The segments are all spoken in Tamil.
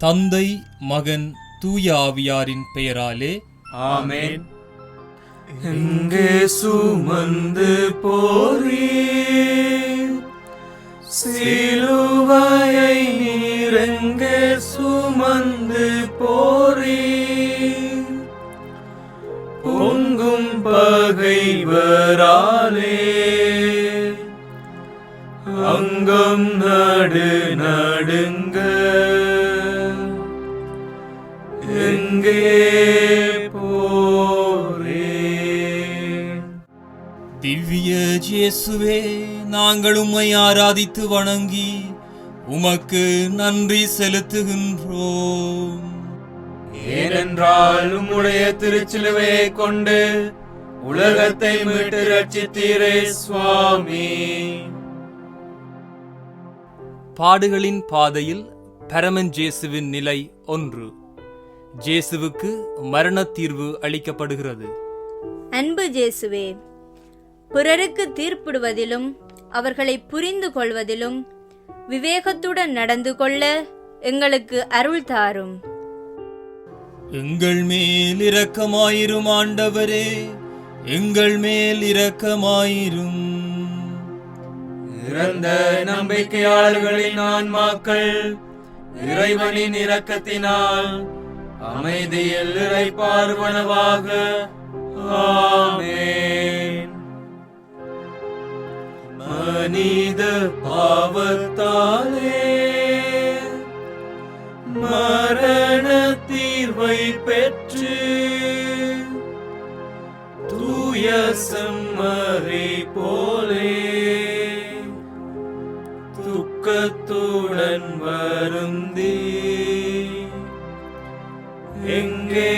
தந்தை மகன் தூய ஆவியாரின் பெயராலே. ஆமென். எங்கே சுமந்து போரே சிலுவையை நீரெங்கே சுமந்து போரே பொங்கும் பகைவராலே. அங்கம் நடு நடுங்க போரே. திவ்ய இயேசுவே நாங்கள் உம்மை ஆராதித்து வணங்கி உமக்கு நன்றி செலுத்துகின்றோம். ஏனென்றால் உம்முடைய திருச்சிலுவையை கொண்டு உலகத்தை மீட்டு ரட்சித்தீரே சுவாமி. பாடுகளின் பாதையில் பரமன் ஜேசுவின் நிலை ஒன்று. ஜேசுவுக்கு மரண தீர்வு அளிக்கப்படுகிறது. அன்பு ஜேசுவே பிறருக்கு தீர்ப்பிடுவதிலும் அவர்களை புரிந்து கொள்வதிலும் விவேகத்துடன் நடந்து கொள்ள எங்களுக்கு அருள் தாரும். எங்கள் மேல் இரக்கமாயிரும் ஆண்டவரே எங்கள் மேல் இரக்கமாயிரும். இறந்த நம்பிக்கையாளர்களின் ஆன்மாக்கள் இறைவனின் இரக்கத்தினால் அமைதியில் இறைப்பார்வனவாக ஆமென். மனித பாவத்தாலே மரண தீர்வை பெற்று தூய செம்மறை போலே துக்கத்துடன் வருந்தீர் எங்கே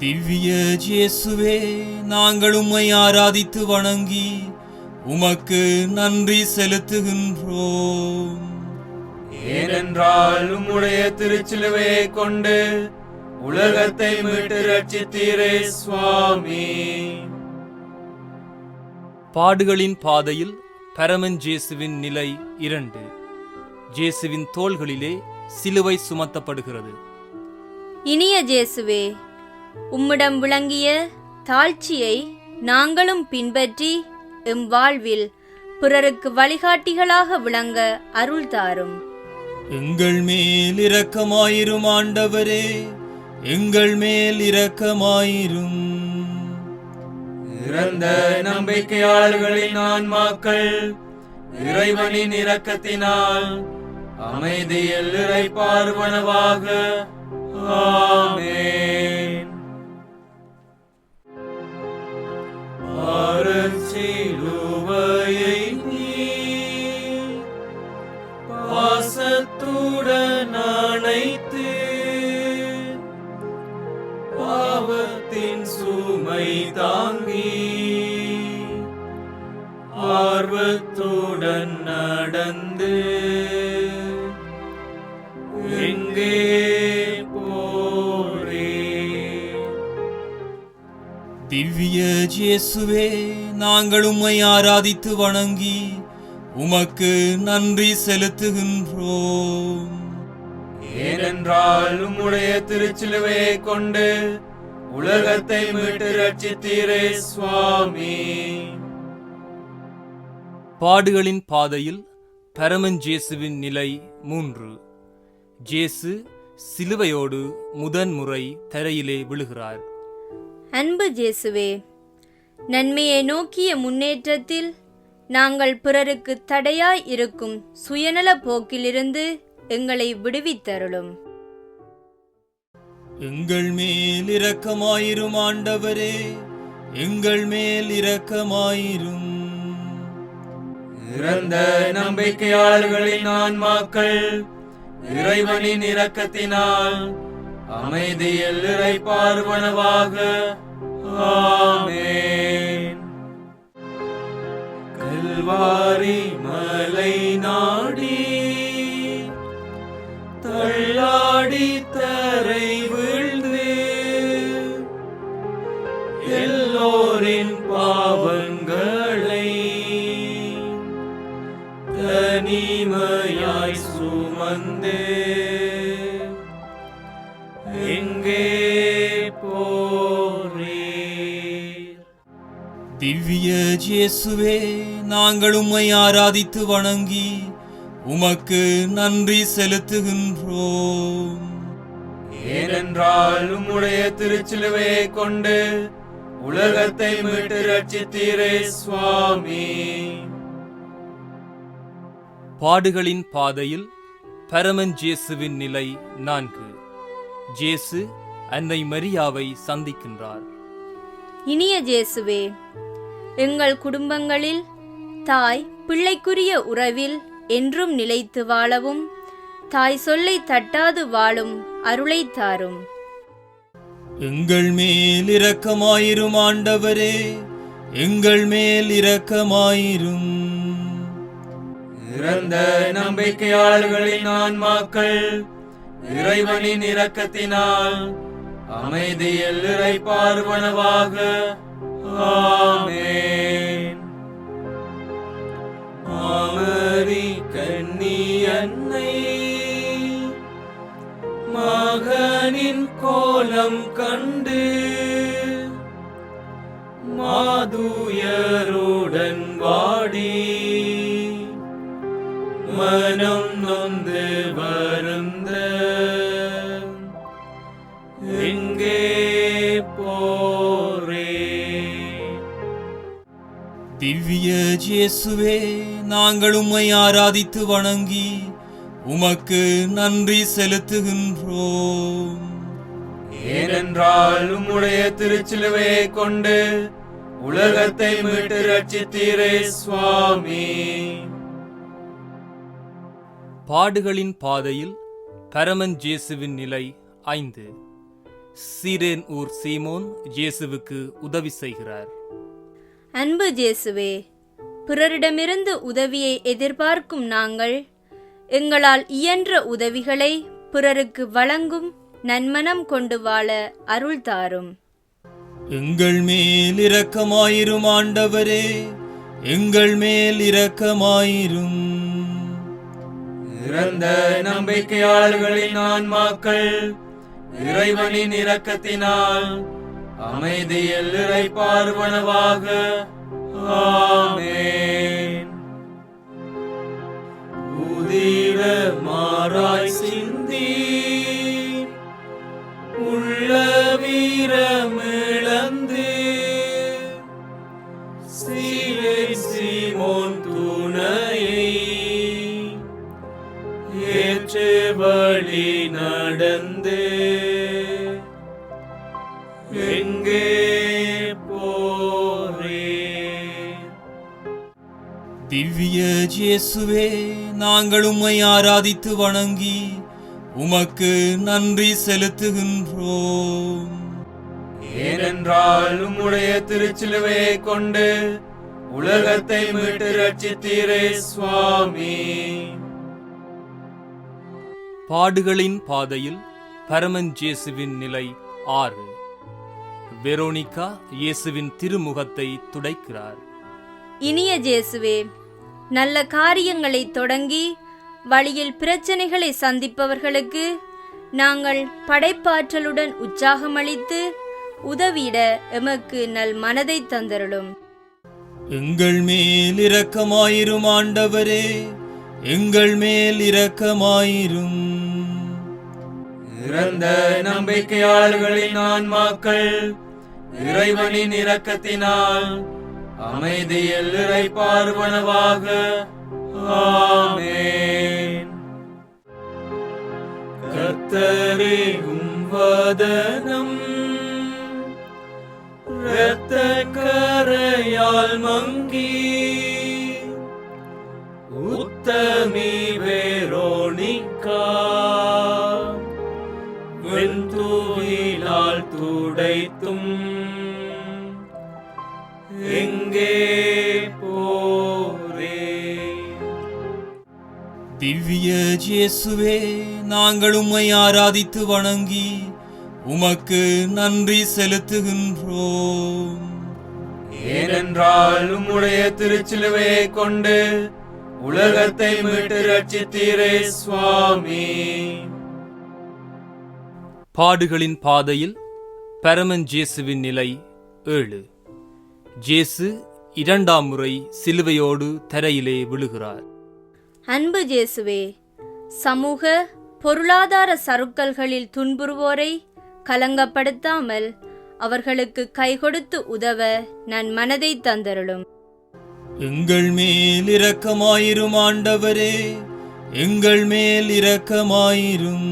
திவ்ய இயேசுவே நாங்கள் உம்மை ஆராதித்து வணங்கி உமக்கு நன்றி செலுத்துகின்றோம். ஏனென்றால் உம்முடைய திருச்சிலுவையை கொண்டு உலகத்தை மீட்டு ரட்சித்தீரே சுவாமி. பாடுகளின் பாதையில் பரமன் ஜேசுவின் நிலை இரண்டு. ஜேசுவின் தோள்களிலே சிலுவை சுமத்தப்படுகிறது. இனிய ஜேசுவே உம்மிடம் விளங்கிய தாழ்ச்சியை நாங்களும் பின்பற்றி எம் வாழ்வில் பிறருக்கு வழிகாட்டிகளாக விளங்க அருள் தாரும். எங்கள் மேல் இரக்கமாயிரும் ஆண்டவரே எங்கள் மேல் இரக்கமாயிரும். இறந்த நம்பிக்கையாளர்களின் ஆன்மாக்கள் இறைவனின் இரக்கத்தினால் அமைதியில் இறைப்பார்வனவாக ஆமே திவ்ய இயேசுவே நாங்கள் உம்மை ஆராதித்து வணங்கி உமக்கு நன்றி செலுத்துகின்றோம். ஏனென்றால் உம்முடைய திருச்சிலுவையை கொண்டு உலகத்தை மீட்டு ரட்சித்தீரே சுவாமி. பாடுகளின் பாதையில் பரமன் ஜேசுவின் நிலை மூன்று. ஜேசு சிலுவையோடு முதன்முறை தரையிலே விழுகிறார். அன்பு ஜேசுவே நன்மையை நோக்கிய முன்னேற்றத்தில் நாங்கள் பிறருக்கு தடையாய் இருக்கும் சுயநல போக்கிலிருந்து எங்களை விடுவித்தருளும். எங்கள் மேல் இரக்கமாயிரும் ஆண்டவரே எங்கள் மேல் இரக்கமாயிரும். இறந்த நம்பிக்கையாளர்களின் ஆன்மாக்கள் இறைவனின் இரக்கத்தினால் அமைதியில் இறைப்பார்வனவாக ஆமேன். கல்வாரி மலை திவ்ய இயேசுவே நாங்கள் உம்மை ஆராதித்து வணங்கி உமக்கு நன்றி செலுத்துகின்றோம். ஏனென்றால் உம்முடைய திருச்சிலுவையை கொண்டு உலகத்தை மீட்டு ரட்சித்தீரே சுவாமி. பாடுகளின் பாதையில் பரமன் ஜேசுவின் நிலை நான்கு. ஜேசு அன்னை மரியாவை சந்திக்கின்றார். இனிய ஜேசுவே எங்கள் குடும்பங்களில் தாய் பிள்ளைக்குரிய உறவில் என்றும் நிலைத்து வாழவும் தாய் சொல்லை தட்டாது வாழும் அருளை தாரும். எங்கள் மேல் இரக்கமாயிரும் ஆண்டவரே எங்கள் மேல் இரக்கமாயிரும். இறந்த நம்பிக்கையாளர்களின் ஆன்மாக்கள் இறைவனின் இரக்கத்தினால் அமைதியில் இறை பார்வனவாக ஆமென் ஆமரி திவ்ய இயேசுவே நாங்கள் உம்மை ஆராதித்து வணங்கி உமக்கு நன்றி செலுத்துகின்றோம். ஏனென்றால் உம்முடைய திருச்சிலுவையை கொண்டு உலகத்தை மீட்டு ரட்சித்தீரே சுவாமி. பாடுகளின் பாதையில் பரமன் ஜேசுவின் நிலை ஐந்து. சீரேன் ஊர் சீமோன் ஜேசுவுக்கு உதவி செய்கிறார். அன்பு ஜேசுவே பிறரிடமிருந்து உதவியை எதிர்பார்க்கும் நாங்கள் எங்களால் இயன்ற உதவிகளை பிறருக்கு வழங்கும் நன்மனம் கொண்டு வாழ அருள் தாரும். எங்கள் மேல் இரக்கமாயிரும் ஆண்டவரே எங்கள் மேல் இரக்கமாயிரும். இறந்த நம்பிக்கையாளர்களின் ஆன்மாக்கள் இறைவனின் இரக்கத்தினால் அமைதியில் இறை பார்வனவாக ஆமென். உதிர ஆராதித்து வணங்கி உமக்கு நன்றி செலுத்துகின்றோம். ஏனென்றால் உம்முடைய திருச்சிலுவையை கொண்டு உலகத்தை மீட்டு ரட்சித்தீரே சுவாமி. பாடுகளின் பாதையில் பரமன் ஜேசுவின் நிலை ஆறு. வெரோனிகா இயேசுவின் திருமுகத்தை துடைக்கிறார். இனிய ஜேசுவே நல்ல காரியங்களை தொடங்கி வழியில் பிரச்சனைகளை சந்திப்பவர்களுக்கு நாங்கள் படைப்பாற்றலுடன் உற்சாகமளித்து உதவிட எமக்கு நல் மனதை தந்தருளும். எங்கள் மேல் இரக்கமாயிரும் ஆண்டவரே எங்கள் மேல் இரக்கமாயிரும். இறந்த நம்பிக்கையாளர்களின் ஆன்மாக்கள் இறைவனின் இரக்கத்தினால் அமைதியில் இறை பார்வனவாக ஆமென் கர்த்தரே உம் வதனம் இயேசுவே நாங்கள் உம்மை ஆராதித்து வணங்கி உமக்கு நன்றி செலுத்துகின்றோம். ஏனென்றால் உம்முடைய திருச்சிலுவையை கொண்டு உலகத்தை மீட்டு ரட்சித்தீரே சுவாமி. பாடுகளின் பாதையில் பரமன் ஜேசுவின் நிலை ஏழு. ஜேசு இரண்டாம் முறை சிலுவையோடு தரையிலே விழுகிறார். அன்பு ஜேசுவே சமூக பொருளாதார சறுக்கல்களில் துன்புறுவோரை கலங்கப்படுத்தாமல் அவர்களுக்கு கை கொடுத்து உதவ நான் மனதை தந்தருளும். எங்கள் மேல் இரக்கமாயிரும் ஆண்டவரே எங்கள் மேல் இரக்கமாயிரும்.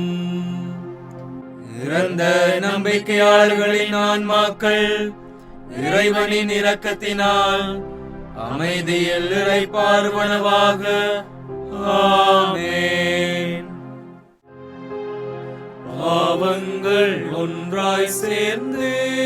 இறந்த நம்பிக்கையாளர்களின் ஆன்மாக்கள் இறைவனின் இரக்கத்தினால் அமைதியில் இறைப்பார்வனவாக ஆமென். பாவங்கள் ஒன்றாய் சேர்ந்தே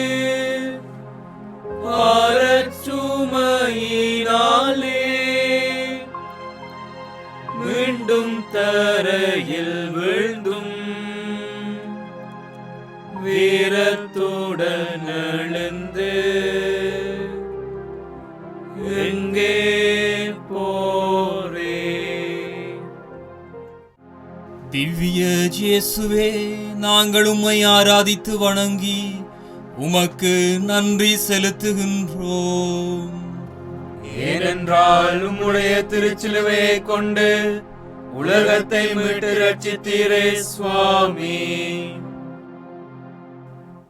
திவ்ய ஜேசுவே நாங்கள் உம்மை ஆராதித்து வணங்கி உமக்கு நன்றி செலுத்துகின்றோம். ஏனென்றால் உம்முடைய திருச்சிலுவையை கொண்டு உலகத்தை மீட்டு ரட்சித்தீரே சுவாமி.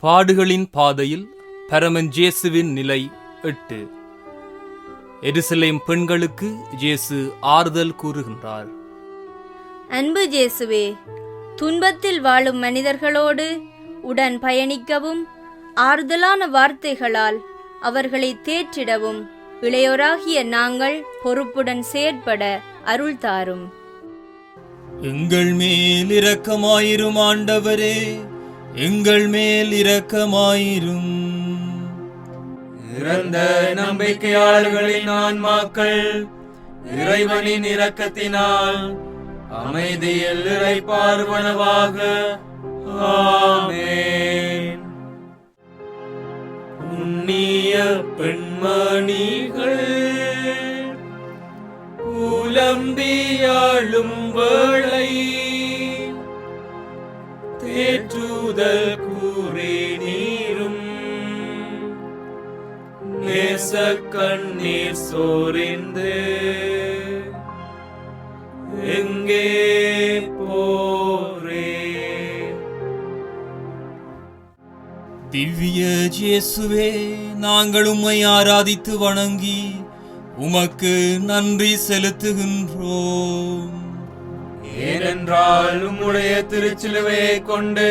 பாடுகளின் பாதையில் பரமன் ஜேசுவின் நிலை எட்டு. எருசலேம் பெண்களுக்கு ஜேசு ஆறுதல் கூறுகின்றார். அன்பு ஜேசுவே துன்பத்தில் வாழும் மனிதர்களோடு உடன் பயணிக்கவும் ஆறுதலான வார்த்தைகளால் அவர்களை தேற்றிடவும் இளையோராகிய நாங்கள் பொறுப்புடன் செயற்பட அருள் தாரும். எங்கள் மேல் இரக்கமாயிரும் ஆண்டவரே எங்கள் மேல் இரக்கமாயிரும். இறந்த நம்பிக்கையாளர்களின் ஆன்மாக்கள் இறைவனின் இரக்கத்தினால் அமைதியில் இறைப்பார்வனவாக. ஆமென். புண்ணிய பெண்மணிகள் புலம்பியாளும் வேளை தேற்றுதல் கூறே நீரும் நேச கண்ணீர் சோரிந்தே எங்கே போரே திவ்ய ஜேசுவே நாங்கள் உம்மை ஆராதித்து வணங்கி உமக்கு நன்றி செலுத்துகின்றோம். ஏனென்றால் உம்முடைய திருச்சிலுவையை கொண்டு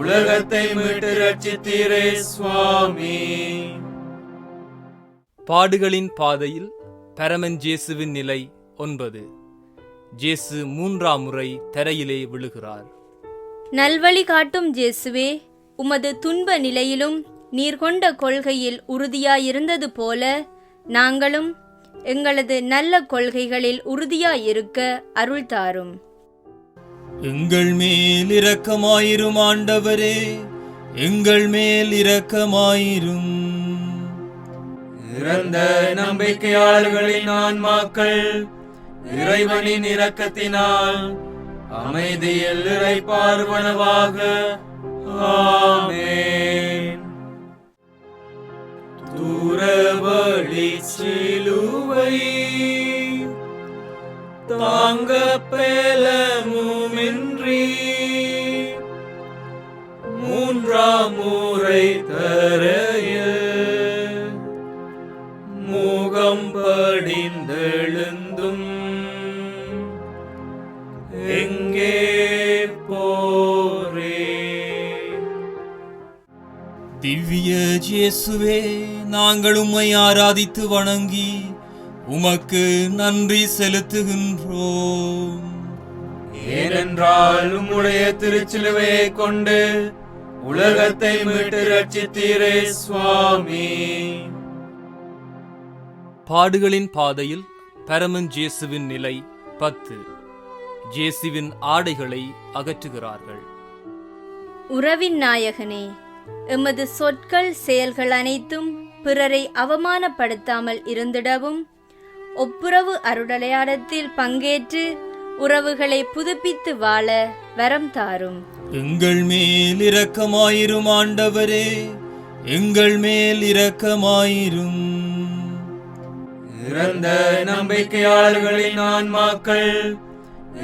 உலகத்தை மீட்டு ரட்சித்தீரே சுவாமி. பாடுகளின் பாதையில் பரமன் ஜேசுவின் நிலை ஒன்பது. ஜேசு மூன்றாம் முறை தரையிலே விழுகிறார். நல்வழி காட்டும் ஜேசுவே உமது துன்ப நிலையிலும் நீர் கொண்ட கொள்கையில் உறுதியாயிருந்தது போல நாங்களும் எங்களது நல்ல கொள்கைகளில் உறுதியாயிருக்க அருள் தாரும். எங்கள் மேல் இரக்கமாயிரும் ஆண்டவரே எங்கள் மேல் இரக்கமாயிரும். இறந்த நம்பிக்கையாளர்களின் ஆன்மாக்கள் இறைவனின் இரக்கத்தினால் அமைதியில் இறைப்பார்வனவாக ஆமேன். தூரவழி சிலுவை தாங்க பேலமுமின்றி. மூன்றாம் முறை ஜேசுவே நாங்கள் உம்மை ஆராதித்து வணங்கி உமக்கு நன்றி செலுத்துகின்றோம். ஏனென்றால் உம்முடைய திருச்சிலுவையை கொண்டு உலகத்தை மீட்டு ரட்சித்தீரே சுவாமி. பாடுகளின் பாதையில் பரமன் ஜேசுவின் நிலை பத்து. ஜேசுவின் ஆடைகளை அகற்றுகிறார்கள். உறவின் நாயகனே எமது சொற்கள் செயல்கள் அனைத்தும் பிறரை அவமானப்படுத்தாமல் இருந்திடவும். ஒப்புரவு அருளடையாளத்தில் பங்கேற்று உறவுகளை புதுப்பித்து வாழ வரம் தாரும். எங்கள் மேல் இரக்கமாயிரும் ஆண்டவரே எங்கள் மேல் இரக்கமாயிரும். இறந்த நம்பிக்கையாளர்களின் ஆன்மாக்கள்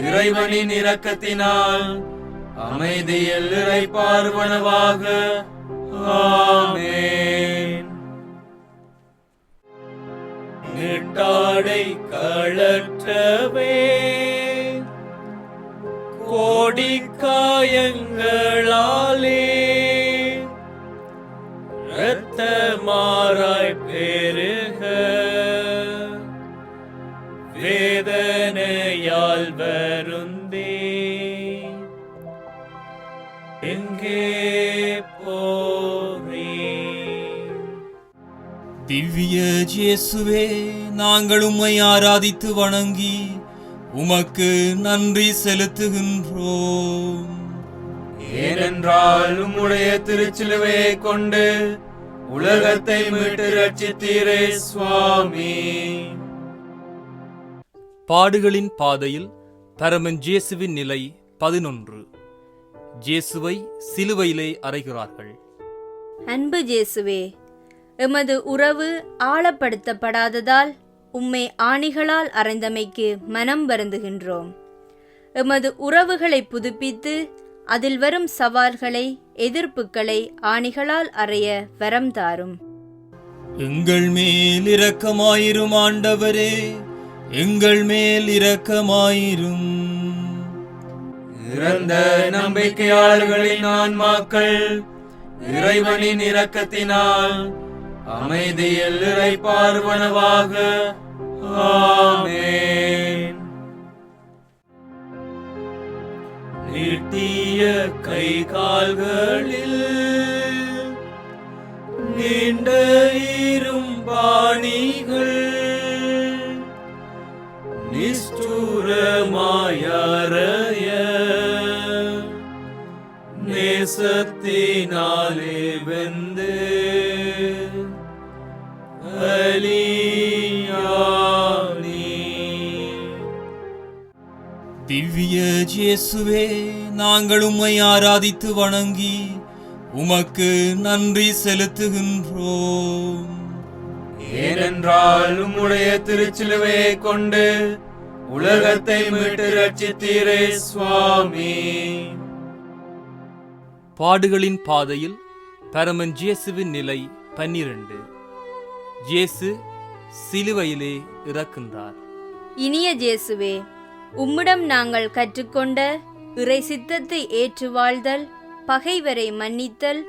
இறைவனின் இரக்கத்தினால் அமைதியில் இறைப்பார்வனவாக ஆமென். நிட்டாடை களற்றவே கோடிக்காயங்களாலே இரத்த மாறாய் பெருக. வேதனையால் வருந்தே திவ்ய இயேசுவே நாங்கள் உம்மை ஆராதித்து வணங்கி உமக்கு நன்றி செலுத்துகின்றோம். ஏனென்றால் உம்முடைய திருச்சிலுவையை கொண்டு உலகத்தை மீட்டு ரட்சித்தீரே சுவாமி. பாடுகளின் பாதையில் பரமன் ஜேசுவின் நிலை பதினொன்று. ஜேசுவை சிலுவையிலே அறைகிறார்கள். அன்பு ஜேசுவே எமது உறவு ஆழப்படுத்தப்படாததால் உம்மை ஆணிகளால் அறைந்தமைக்கு மனம் வருந்துகின்றோம். எமது உறவுகளை புதுப்பித்து அதில் வரும் சவால்களை எதிர்ப்புகளை ஆணிகளால் அறைய வரம் தாரும். எங்கள் மேல் இரக்கமாயிரும் ஆண்டவரே எங்கள் மேல் இரக்கமாயிரும். இறந்த நம்பிக்கையாளர்களின் ஆன்மாக்கள் இறைவனின் இரக்கத்தினால் அமைதியில் இறைப்பார்வனவாக ஆமென். நீட்டிய கை கால்களில் இயேசுவே நாங்கள் உம்மை ஆராதித்து வணங்கி உமக்கு நன்றி செலுத்துகின்றோம். ஏனென்றால் உம்முடைய திருச்சிலுவையை கொண்டு உலகத்தை மீட்டு ரட்சித்தீரே சுவாமி. பாடுகளின் பாதையில் பரமன் ஜேசுவின் நிலை பன்னிரண்டு. ஜேசு சிலுவையிலே இறக்கின்றார் இனிய ஜேசுவே உம்மிடம் நாங்கள் கற்றுக்கொண்ட இறை சித்தத்தை ஏற்று வாழ்தல் பகைவரை மன்னித்தல்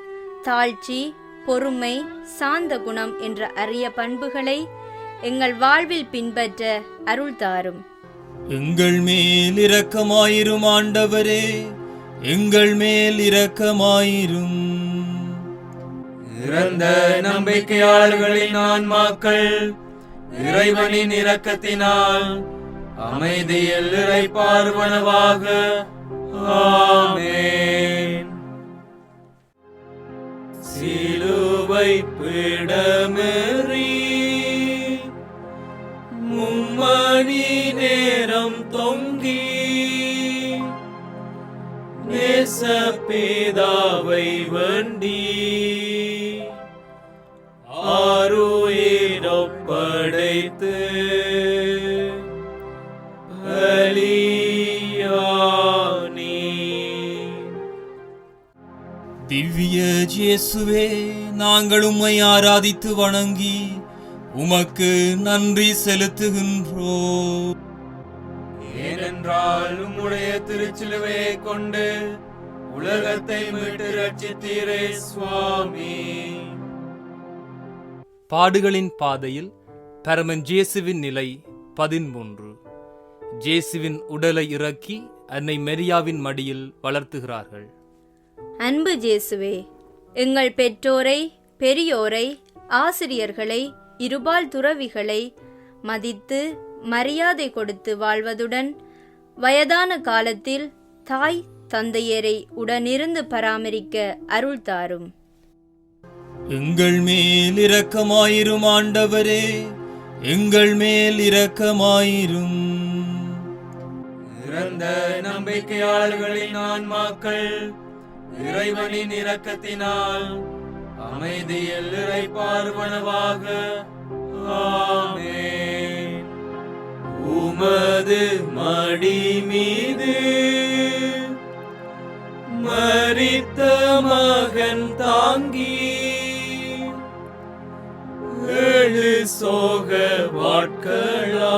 தாழ்ச்சி பொறுமை சாந்த குணம் என்ற அரிய பண்புகளை எங்கள் வாழ்வில் பின்பற்ற அருள் தாரும். எங்கள் மேல் இரக்கமாயிரும் ஆண்டவரே எங்கள் மேல் இரக்கமாயிரும். இறந்த நம்பிக்கையாளர்களின் ஆன்மாக்கள் இறைவனின் இரக்கத்தினால் அமைதியில் இறைப்பார்வனவாக ஆமென். சிலுவை பிடமெறி மும்மணி நேரம் தொங்கி நேச பேதாவை வண்டி இயேசுவே நாங்கள் உம்மை ஆராதித்து வணங்கி உமக்கு நன்றி செலுத்துகின்றோம். ஏனென்றால் உம்முடைய திருச்சிலுவையை கொண்டு உலகத்தை மீட்டு ரட்சித்தீரே சுவாமி. பாடுகளின் பாதையில் பரமன் ஜேசுவின் நிலை பதிமூன்று ஜேசுவின் உடலை இறக்கி அன்னை மெரியாவின் மடியில் வளர்த்துகிறார்கள். அன்பு ஜேசுவே எங்கள் பெற்றோரை பெரியோரை ஆசிரியர்களை இருபால் துறவிகளை மதித்து மரியாதை கொடுத்து வாழ்வதுடன் வயதான காலத்தில் தாய் தந்தையரை உடனிருந்து பராமரிக்க அருள் தாரும். எங்கள் மேல் இரக்கமாயிரும் ஆண்டவரே எங்கள் மேல் இரக்கமாயிரும். இறந்த நம்பிக்கையாளர்களின் ஆன்மாக்கள் இறைவனின் இரக்கத்தினால் அமைதியில் இறைப்பார்வனவாக பார்வனவாக உமது மடி மீது மரித்த மகன் தாங்கி. ஏழு சோக வாட்களா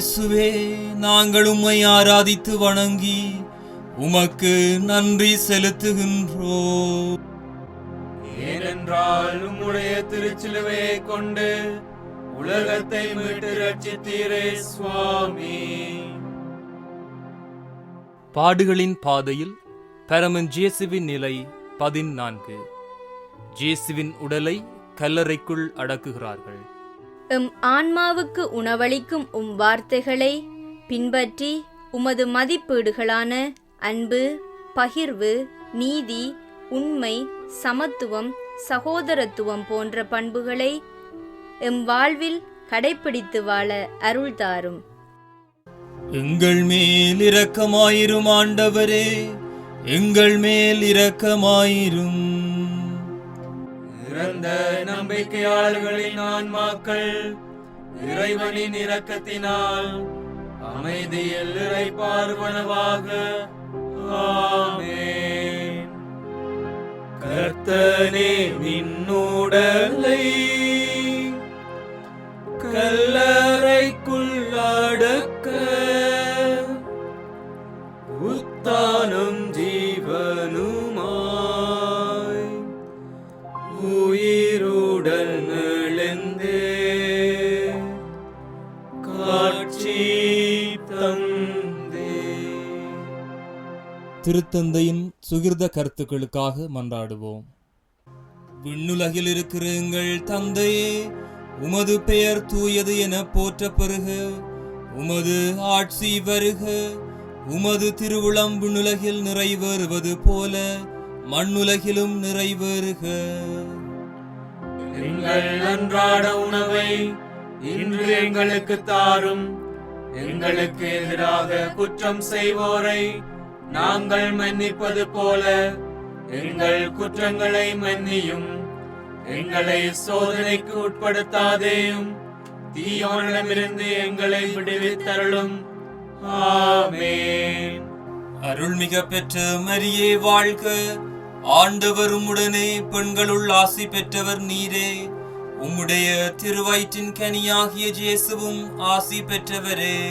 இயேசுவே நாங்கள் உம்மை ஆராதித்து வணங்கி உமக்கு நன்றி செலுத்துகின்றோம். ஏனென்றால் உம்முடைய திருச்சிலுவையை கொண்டு உலகத்தை மீட்டு ரட்சித்தீரே சுவாமி. பாடுகளின் பாதையில் பரமன் ஜேசுவின் நிலை பதினான்கு. ஜேசுவின் உடலை கல்லறைக்குள் அடக்குகிறார்கள். எம் ஆன்மாவுக்கு உணவளிக்கும் உம் வார்த்தைகளை பின்பற்றி உமது மதிப்பீடுகளான அன்பு பகிர்வு நீதி உண்மை சமத்துவம் சகோதரத்துவம் போன்ற பண்புகளை எம் வாழ்வில் கடைப்பிடித்து வாழ அருள் தாரும். எங்கள் மேல் இரக்கமாயிரும் ஆண்டவரே எங்கள் மேல் இரக்கமாயிரும். இறந்த நம்பிக்கையாளர்களின் ஆன்மாக்கள் இறைவனின் இரக்கத்தினால் அமைதியில் இறை பார்வனவாக. கர்த்தனே நின்னுடலை கல்லறை திருத்தந்தையின் சுகிர்த கருத்துக்களுக்காக மன்றாடுவோம். விண்ணுலகில் இருக்கிற எங்கள் தந்தையே உமது பெயர் தூயது என போற்ற பெறுக உமது ஆட்சி வருக உமது திருவுளம் விண்ணுலகில் நிறைவேறுவது போல மண்ணுலகிலும் நிறைவேறுக. எங்கள் அன்றாட உணவை இன்று எங்களுக்கு தாரும். எங்களுக்கு எதிராக குற்றம் செய்வோரை நாங்கள் மன்னிப்பது போல எங்கள் குற்றங்களை மன்னியும். எங்களை சோதனைக்கு உட்படுத்தாதேயும். தீயோனிடமிருந்து எங்களை விடுவித்தருளும். ஆமேன். அருள்மிக பெற்ற மரியே வாழ்க. ஆண்டவர் உடனே பெண்களுள் ஆசி பெற்றவர் நீரே. உம்முடைய திருவயிற்றின் கனியாகிய ஜேசுவும் ஆசி பெற்றவரே.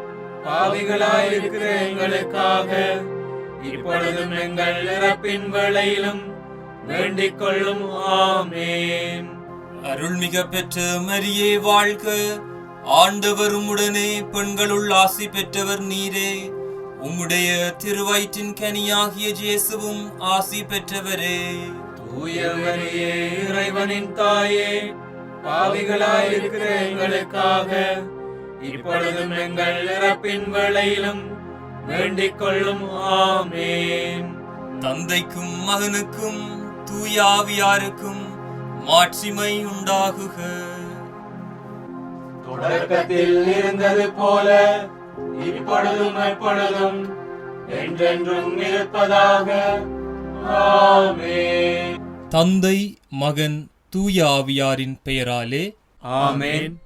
பாவிகளாயிருக்கிற எங்களுக்காக இப்பொழுதும் எங்கள் இறப்பின் வேளையிலும் வேண்டிக் கொள்ளும் ஆமேன். அருள்மிக பெற்ற மரியே வாழ்க. ஆண்டவர் உம்முடனே பெண்களுள் ஆசி பெற்றவர் நீரே. உம்முடைய திருவயிற்றின் கனியாகிய ஜேசுவும் ஆசி பெற்றவரே. தூயவரையே இறைவனின் தாயே பாவிகளாயிருக்கிற எங்களுக்காக இப்பொழுதும் எங்கள் இறப்பின் வேளையிலும் வேண்டிக் கொள்ளும். ஆமேன். தந்தைக்கும் மகனுக்கும் தூயாவியாருக்கும் மாட்சிமை உண்டாகுக. தொடக்கத்தில் இருந்தது போல இப்பொழுதும் எப்பொழுதும் என்றென்றும் இருப்பதாக. ஆமென். தந்தை மகன் தூய ஆவியாரின் பெயராலே ஆமென்.